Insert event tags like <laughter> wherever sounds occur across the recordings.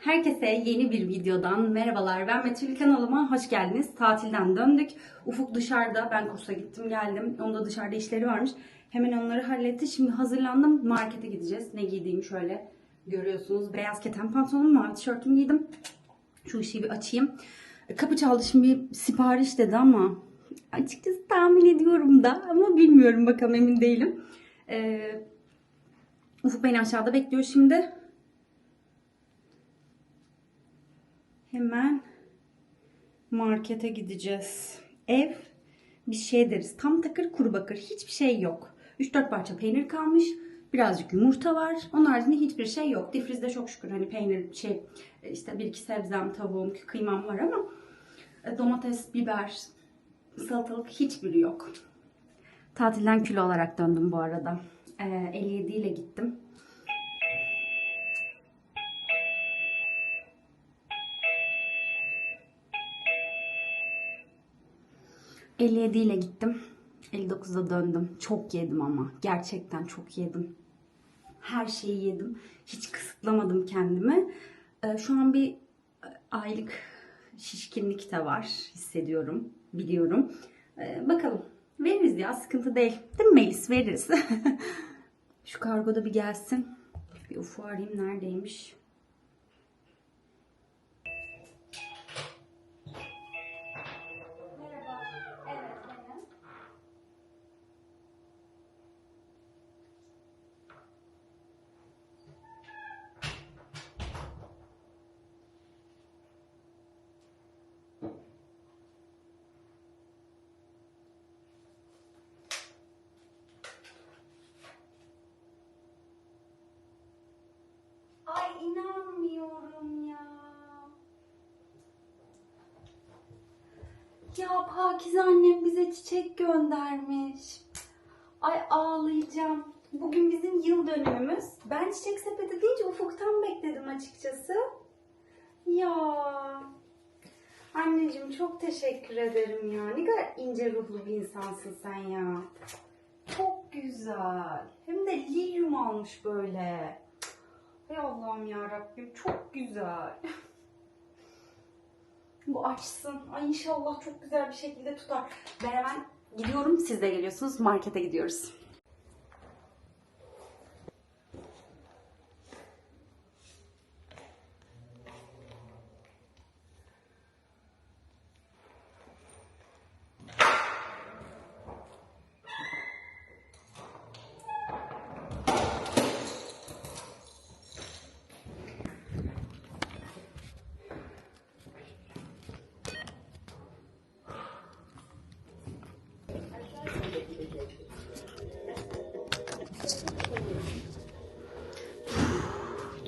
Herkese yeni bir videodan merhabalar. Ben Betül kanalıma hoş geldiniz. Tatilden döndük. Ufuk dışarıda. Ben kursa gittim geldim. Onda dışarıda işleri varmış. Hemen onları halletti. Şimdi hazırlandım. Markete gideceğiz. Ne giydiğimi şöyle görüyorsunuz. Beyaz keten pantolonum, mavi tişörtümü giydim. Şu ışığı bir açayım. Kapı çaldı şimdi bir sipariş dedi ama açıkçası tahmin ediyorum da ama bilmiyorum bakalım emin değilim. Ee, Ufuk beni aşağıda bekliyor şimdi. Hemen markete gideceğiz. Ev bir şey deriz. Tam takır kuru bakır. Hiçbir şey yok. 3-4 parça peynir kalmış. Birazcık yumurta var. Onun haricinde hiçbir şey yok. Difrizde çok şükür hani peynir şey işte bir iki sebzem, tavuğum, kıymam var ama e, domates, biber, salatalık hiçbiri yok. Tatilden kilo olarak döndüm bu arada. Ee, 57 ile gittim. ...57 ile gittim. 59'da döndüm. Çok yedim ama. Gerçekten çok yedim. Her şeyi yedim. Hiç kısıtlamadım kendimi. Ee, şu an bir e, aylık şişkinlik de var. Hissediyorum. Biliyorum. Ee, bakalım. Veririz ya. Sıkıntı değil. Değil mi Melis? Veririz. <laughs> Şu kargoda bir gelsin. Bir ufu arayayım. Neredeymiş? Ay inanmıyorum ya. Ya Pakize annem bize çiçek göndermiş. Ay ağlayacağım. Bugün bizim yıl dönümümüz. Ben çiçek sepeti deyince ufuktan bekledim açıkçası. Ya. Anneciğim çok teşekkür ederim ya. Ne kadar ince ruhlu bir insansın sen ya. Çok güzel. Hem de lilyum almış böyle. Ey Allah'ım ya Rabbim çok güzel. <laughs> Bu açsın. Ay inşallah çok güzel bir şekilde tutar. Ben hemen gidiyorum. Siz de geliyorsunuz. Markete gidiyoruz.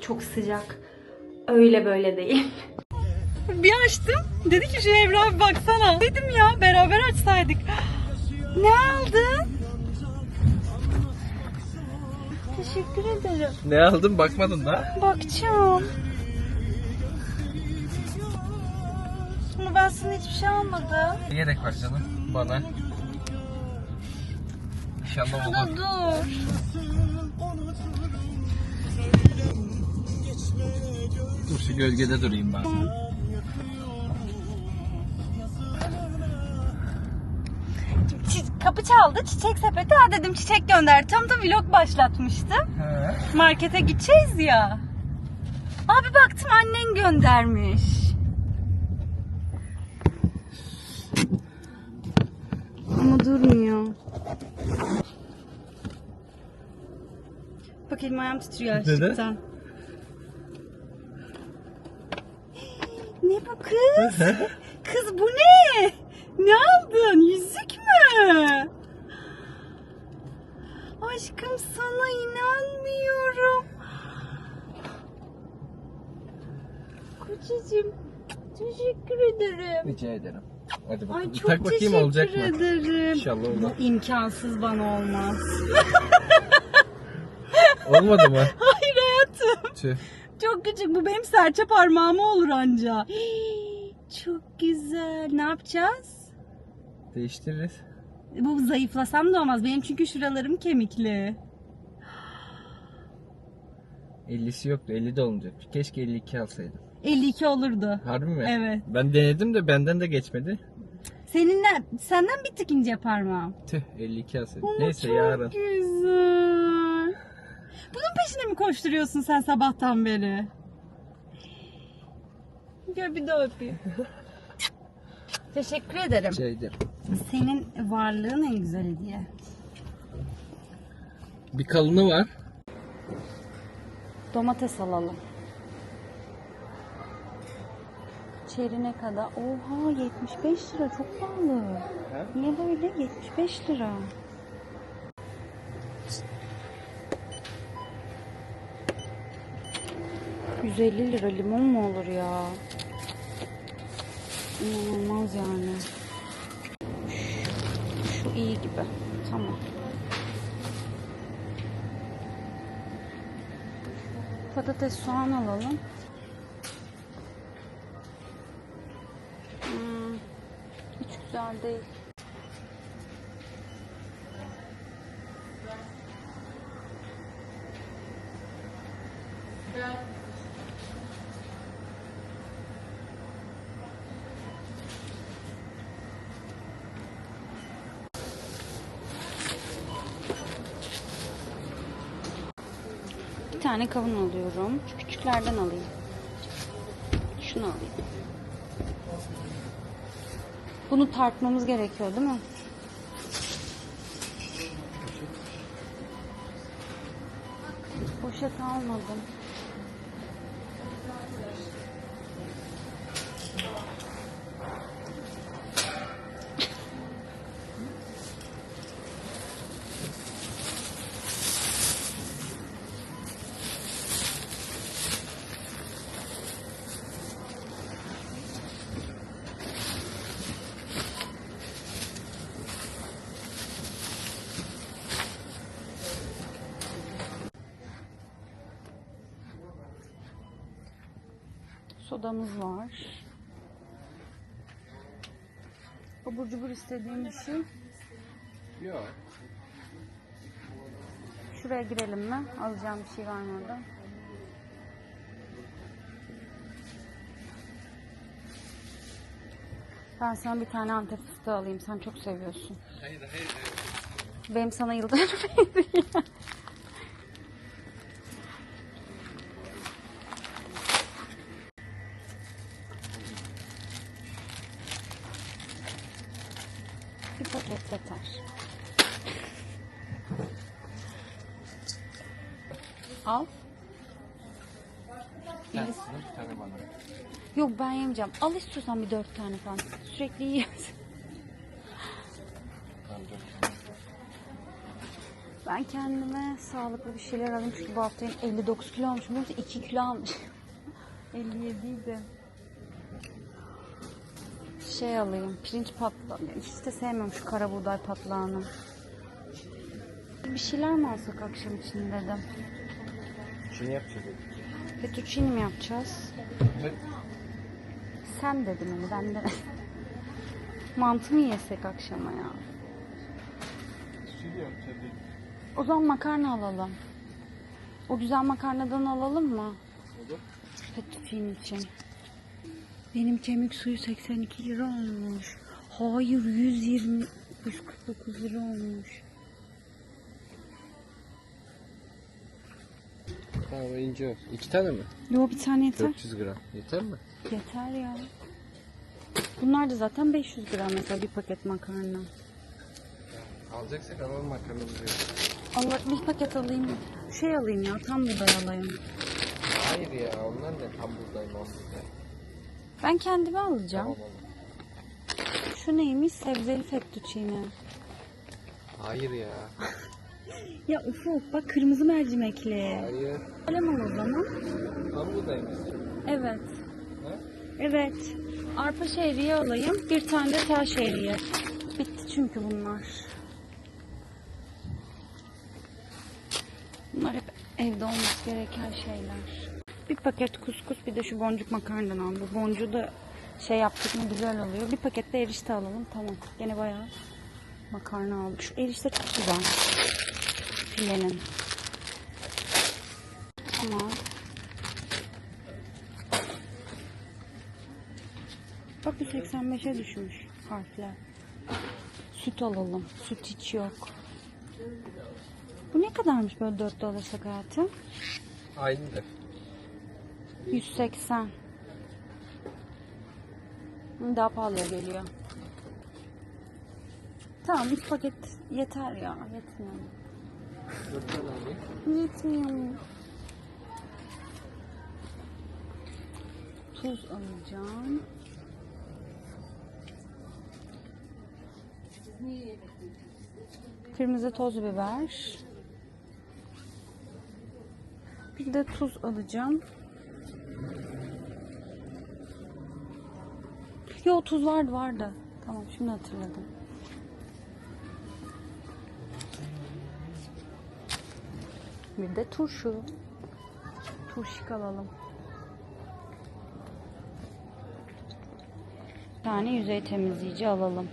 Çok sıcak. Öyle böyle değil. Bir açtım. Dedi ki şu Evra bir baksana. Dedim ya beraber açsaydık. Ne aldın? Teşekkür ederim. Ne aldın bakmadın da. Bakacağım. Ama ben sana hiçbir şey almadım. Ne gerek var canım bana? İnşallah olur. dur. Dur şu gölgede durayım ben. Kapı çaldı. Çiçek sepeti. Ha dedim çiçek gönder. Tam da vlog başlatmıştım. He. Markete gideceğiz ya. Abi baktım annen göndermiş. Ama durmuyor. Bak elim ayağım titriyor açlıktan. Ne bu kız? kız bu ne? Ne aldın? Yüzük mü? Aşkım sana inanmıyorum. Kocacığım teşekkür ederim. Rica ederim. Hadi bakalım. Ay çok Tak bakayım teşekkür olacak mı? ederim. İnşallah olur. Bu imkansız bana olmaz. <laughs> Olmadı mı? Hayır hayatım. Tüh. Çok küçük. Bu benim serçe parmağıma olur anca. Hii, Çok güzel. Ne yapacağız? Değiştiririz. Bu zayıflasam da olmaz. Benim çünkü şuralarım kemikli. 50'si yoktu. 50 de olmayacaktı. Keşke 52 alsaydım. 52 olurdu. Harbi mi? Evet. Ben denedim de benden de geçmedi. Seninle senden bir tık ince parmağım. Tüh 52 alsaydım. Ama Neyse çok yarın. güzel. Bunun peşine mi koşturuyorsun sen sabahtan beri? Gel bir daha öpeyim. Teşekkür ederim. Ederim. Senin varlığın en güzel hediye. Bir kalını var. Domates alalım. Çeri ne kadar? Oha 75 lira çok pahalı. Niye böyle? 75 lira. ...150 lira limon mu olur ya? İnanılmaz yani. Şu, şu iyi gibi. Tamam. Patates soğan alalım. Hmm, hiç güzel değil. Tane kavun alıyorum. Şu küçüklerden alayım. Şunu alayım. Bunu tartmamız gerekiyor değil mi? Poşet almadım. Sodamız var. Abur cubur istediğim bir şey. Yok. Şuraya girelim mi? Alacağım bir şey var mı orada? Ben sana bir tane antep fıstığı alayım. Sen çok seviyorsun. Hayır hayır. hayır. Benim sana yıllarım hediye. <laughs> Bir paket yeter. Al. Sen bir tane bana. Yok ben yemeyeceğim. Al istiyorsan bir dört tane falan. Sürekli yiyorsun. Ben kendime sağlıklı bir şeyler alayım çünkü bu hafta 59 kilo olmuşum. Yoksa 2 kilo almışım. 57 <laughs> idi. Şey alayım, pirinç patlağı. Hiç de sevmiyorum şu kara buğday patlağını. Bir şeyler mi alsak akşam için dedim. Şunu yapacağız. Fettuccine mi yapacağız? Evet. Sen dedin onu, ben de. <laughs> Mantı mı yesek akşama ya? O zaman makarna alalım. O güzel makarnadan alalım mı? Olur. Fettuccine için. Benim kemik suyu 82 lira olmuş. Hayır 120 149 lira olmuş. Tamam ince. İki tane mi? Yo bir tane yeter. 400 gram. Yeter mi? Yeter ya. Bunlar da zaten 500 gram mesela bir paket makarna. Alacaksak alalım makarnamızı. Allah bir paket alayım. Şey alayım ya tam buğday alayım. Hayır ya onlar ne tam buğday lan buğday. Ben kendime alacağım. Tamam oğlum. Şu neymiş? Sebzeli fettuccine. Hayır ya. <laughs> Ya ufuk bak kırmızı mercimekli. Hayır. Kalem al o zaman. Tam buğday mı? Evet. Ha? Evet. Arpa şehriye alayım. Bir tane de tel şehriye. Bitti çünkü bunlar. Bunlar hep evde olması gereken şeyler. Bir paket kuskus bir de şu boncuk makarnadan al. Bu boncuğu da şey yaptık mı güzel oluyor. Bir paket de erişte alalım. Tamam. Gene bayağı makarna aldık. Şu erişte çok güzel. Filenin. Tamam. Bak bu 85'e düşmüş harfler. Süt alalım. Süt hiç yok. Bu ne kadarmış böyle dörtte alırsak hayatım? Aynıdır. 180. Hı, Daha pahalıya geliyor. Tamam 3 paket yeter ya. Yetmiyor. Yetmiyor. Tuz alacağım. Kırmızı toz biber. Bir de tuz alacağım. Yo tuz vardı vardı. Tamam şimdi hatırladım. Bir de turşu. Turşik alalım. Tane yüzey temizleyici alalım.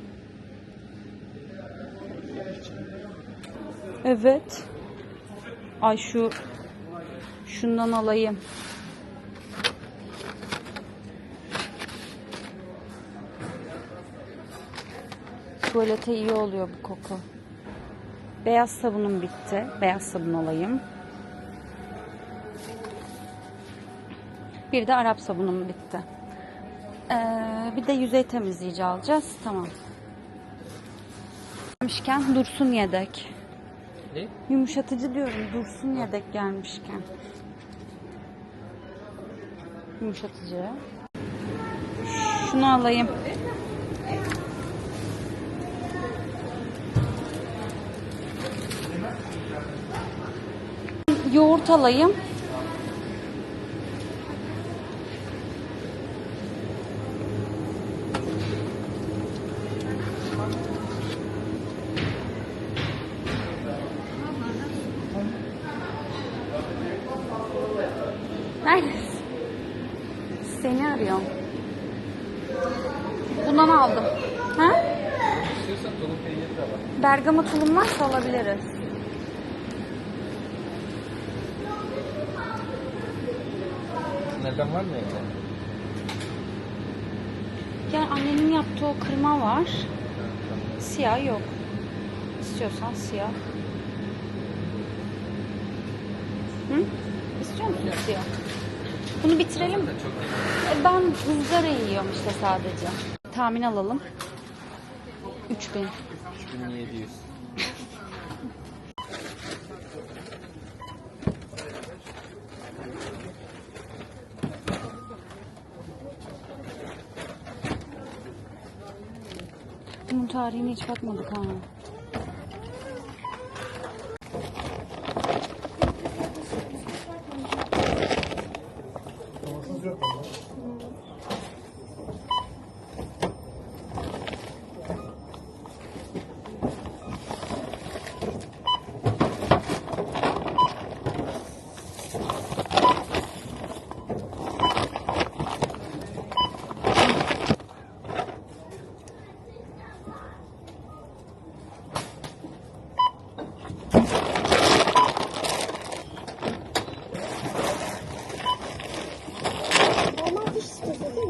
Evet. Ay şu şundan alayım. Tuvalete iyi oluyor bu koku. Beyaz sabunum bitti. Beyaz sabun alayım. Bir de Arap sabunum bitti. Ee, bir de yüzey temizleyici alacağız. Tamam. Dursun yedek. Ne? Yumuşatıcı diyorum. Dursun yedek gelmişken. Yumuşatıcı. Şunu alayım. Yoğurt alayım. Neredesin? Seni arıyorum. Bundan aldım. Ha? İstiyorsan tulum peyniri de Bergama tulum varsa alabiliriz. Neden var mı evde? Yani annenin yaptığı o kırma var. Siyah yok. İstiyorsan siyah. Hı? İstiyor musun siyah? Bunu bitirelim mi? E, Ben ızgara yiyorum işte sadece. Tahmin alalım. 3000. 3700. Bunun tarihine hiç bakmadık ha.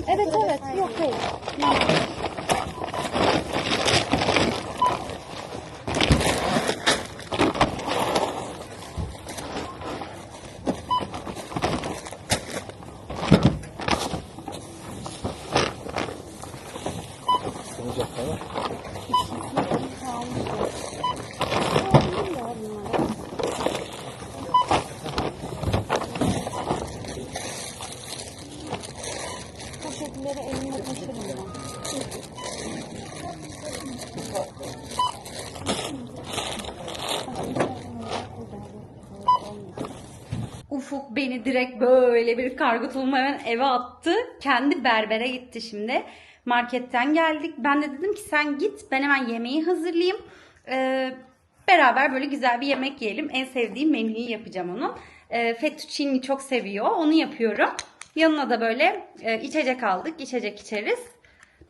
Evet evet. Yok hayır. Sunacak falan. Poşetleri elimle taşırım ben. Ufuk beni direkt böyle bir kargo tulumu hemen eve attı. Kendi berbere gitti şimdi. Marketten geldik. Ben de dedim ki sen git ben hemen yemeği hazırlayayım. Ee, beraber böyle güzel bir yemek yiyelim. En sevdiğim menüyü yapacağım onun. Ee, fettuccini çok seviyor. Onu yapıyorum. Yanına da böyle e, içecek aldık. İçecek içeriz.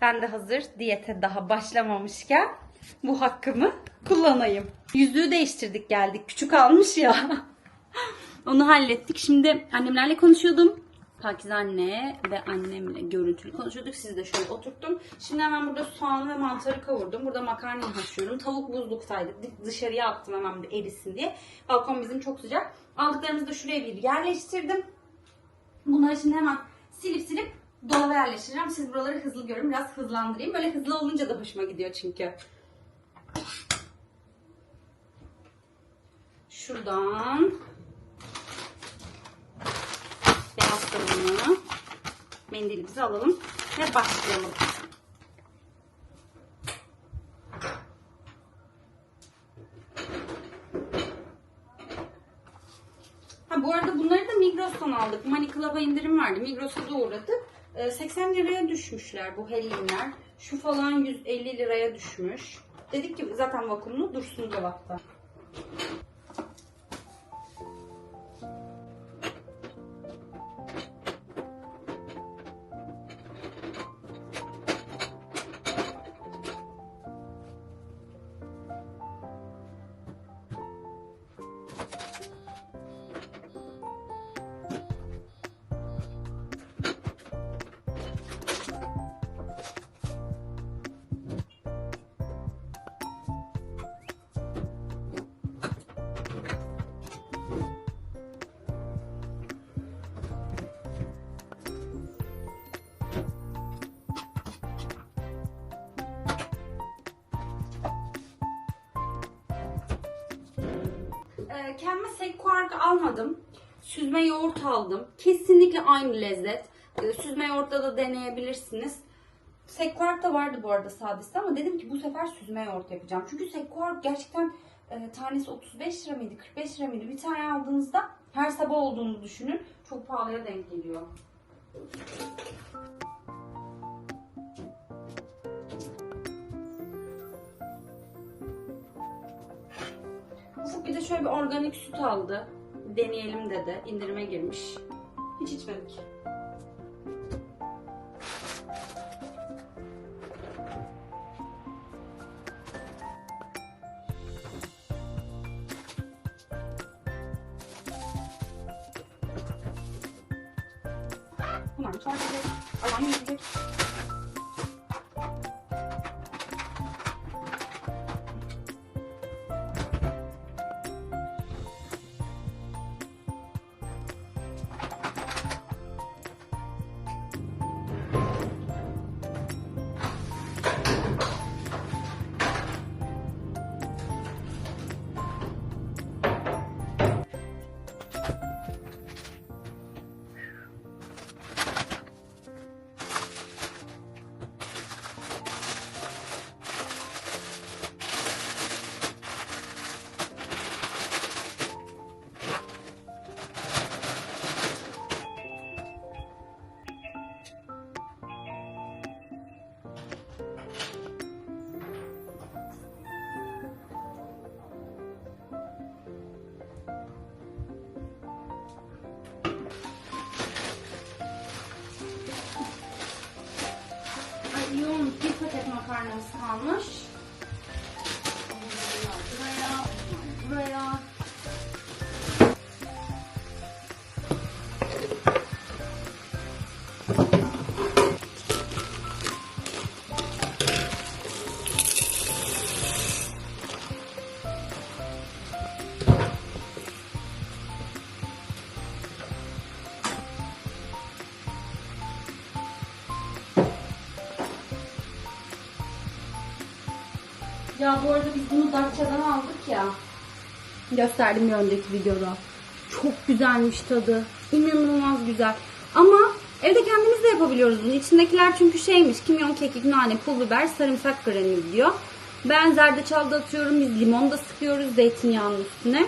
Ben de hazır diyete daha başlamamışken bu hakkımı kullanayım. Yüzüğü değiştirdik geldik. Küçük almış ya. <laughs> Onu hallettik. Şimdi annemlerle konuşuyordum. Pakize anne ve annemle görüntülü konuşuyorduk. Sizi de şöyle oturttum. Şimdi hemen burada soğan ve mantarı kavurdum. Burada makarna haşlıyorum. Tavuk buzluktaydı. Dı- Dışarıya attım hemen bir erisin diye. Balkon bizim çok sıcak. Aldıklarımızı da şuraya bir yerleştirdim. Bunları şimdi hemen silip silip dolaba yerleştireceğim. Siz buraları hızlı görün. Biraz hızlandırayım. Böyle hızlı olunca da hoşuma gidiyor çünkü. Şuradan sabunu mendilimizi alalım ve başlayalım. Ha bu arada bunları da Migros'tan aldık. Money Club'a indirim vardı. Migros'a da uğradık. Ee, 80 liraya düşmüşler bu hellinler. Şu falan 150 liraya düşmüş. Dedik ki zaten vakumlu dursun dolapta. Kendime sekkuark almadım. Süzme yoğurt aldım. Kesinlikle aynı lezzet. Ee, süzme yoğurtla da deneyebilirsiniz. Sekkuark da vardı bu arada sadece ama dedim ki bu sefer süzme yoğurt yapacağım. Çünkü sekkuark gerçekten e, tanesi 35 lira mıydı 45 lira mıydı bir tane aldığınızda her sabah olduğunu düşünün. Çok pahalıya denk geliyor. Ufuk bir de şöyle bir organik süt aldı. Deneyelim dedi. İndirime girmiş. Hiç içmedik. Bu arada biz bunu Datça'dan aldık ya. Gösterdim bir önceki videoda. Çok güzelmiş tadı. İnanılmaz güzel. Ama evde kendimiz de yapabiliyoruz bunu. İçindekiler çünkü şeymiş. Kimyon, kekik, nane, pul biber, sarımsak granül diyor. Ben zerdeçal da atıyorum. Biz limon da sıkıyoruz zeytinyağının üstüne.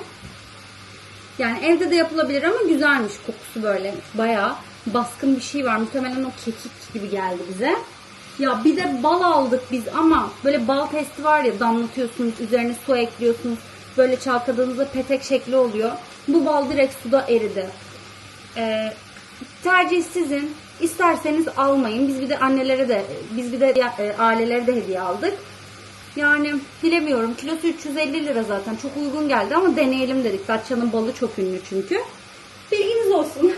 Yani evde de yapılabilir ama güzelmiş kokusu böyle. Bayağı baskın bir şey var. Muhtemelen o kekik gibi geldi bize. Ya bir de bal aldık biz ama böyle bal testi var ya damlatıyorsunuz üzerine su ekliyorsunuz. Böyle çalkaladığınızda petek şekli oluyor. Bu bal direkt suda eridi. Ee, tercih sizin. İsterseniz almayın. Biz bir de annelere de biz bir de e, ailelere de hediye aldık. Yani bilemiyorum. Kilosu 350 lira zaten. Çok uygun geldi ama deneyelim dedik. Datça'nın balı çok ünlü çünkü. Bilginiz olsun.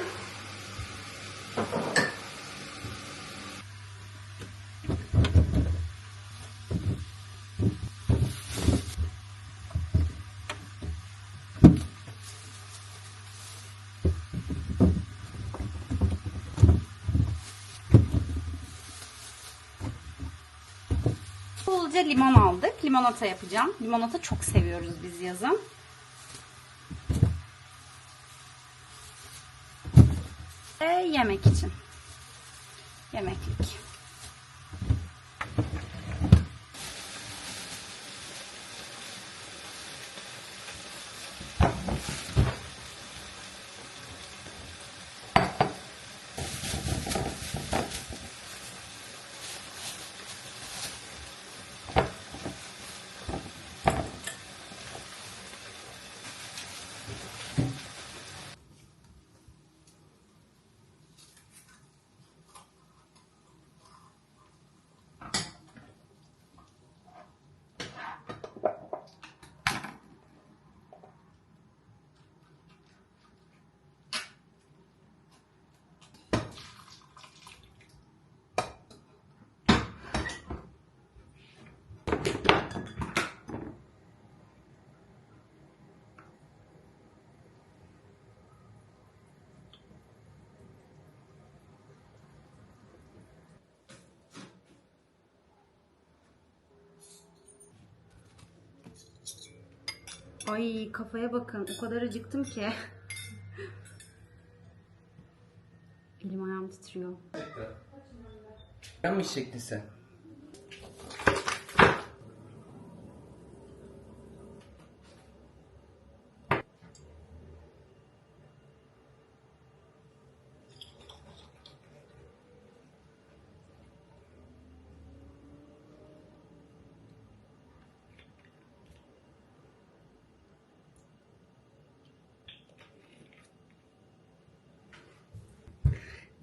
Bolca limon aldık. Limonata yapacağım. Limonata çok seviyoruz biz yazın. Ve yemek için. Yemeklik. Ay kafaya bakın. O kadar acıktım ki. Elim ayağım titriyor. Ben mi içecektin sen?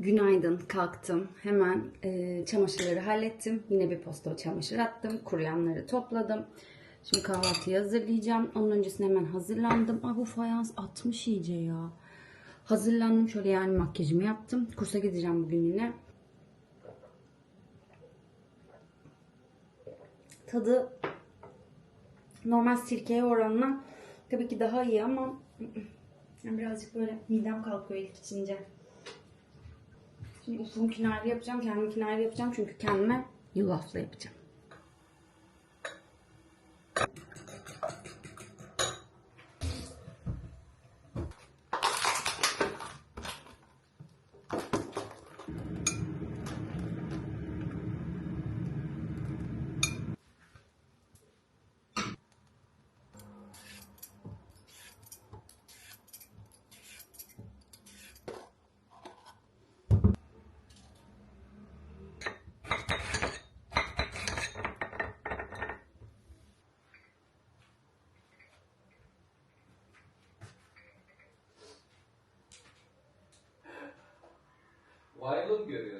Günaydın. Kalktım. Hemen e, çamaşırları hallettim. Yine bir posta çamaşır attım. Kuruyanları topladım. Şimdi kahvaltıyı hazırlayacağım. Onun öncesinde hemen hazırlandım. Aa bu fayans atmış iyice ya. Hazırlandım. Şöyle yani makyajımı yaptım. Kursa gideceğim bugün yine. Tadı normal sirkeye oranla tabii ki daha iyi ama <clears throat> birazcık böyle midem kalkıyor ilk içince. Ufum kinarlı yapacağım. Kendim kinarlı yapacağım. Çünkü kendime yulaflı yapacağım. Viral görüyor. Var ben.